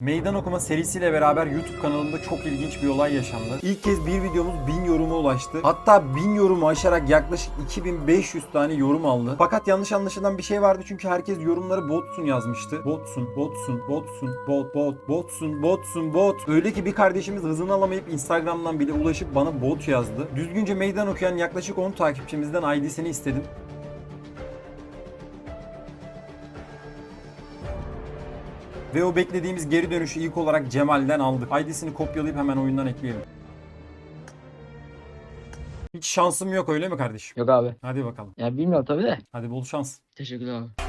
Meydan okuma serisiyle beraber YouTube kanalımda çok ilginç bir olay yaşandı. İlk kez bir videomuz 1000 yoruma ulaştı. Hatta 1000 yorumu aşarak yaklaşık 2500 tane yorum aldı. Fakat yanlış anlaşılan bir şey vardı çünkü herkes yorumları botsun yazmıştı. Botsun, botsun, botsun, bot, bot, botsun, botsun, bot. Öyle ki bir kardeşimiz hızını alamayıp Instagram'dan bile ulaşıp bana bot yazdı. Düzgünce meydan okuyan yaklaşık 10 takipçimizden ID'sini istedim. Ve o beklediğimiz geri dönüşü ilk olarak Cemal'den aldık. ID'sini kopyalayıp hemen oyundan ekleyelim. Hiç şansım yok öyle mi kardeşim? Yok abi. Hadi bakalım. Ya bilmiyorum tabii de. Hadi bol şans. Teşekkürler abi.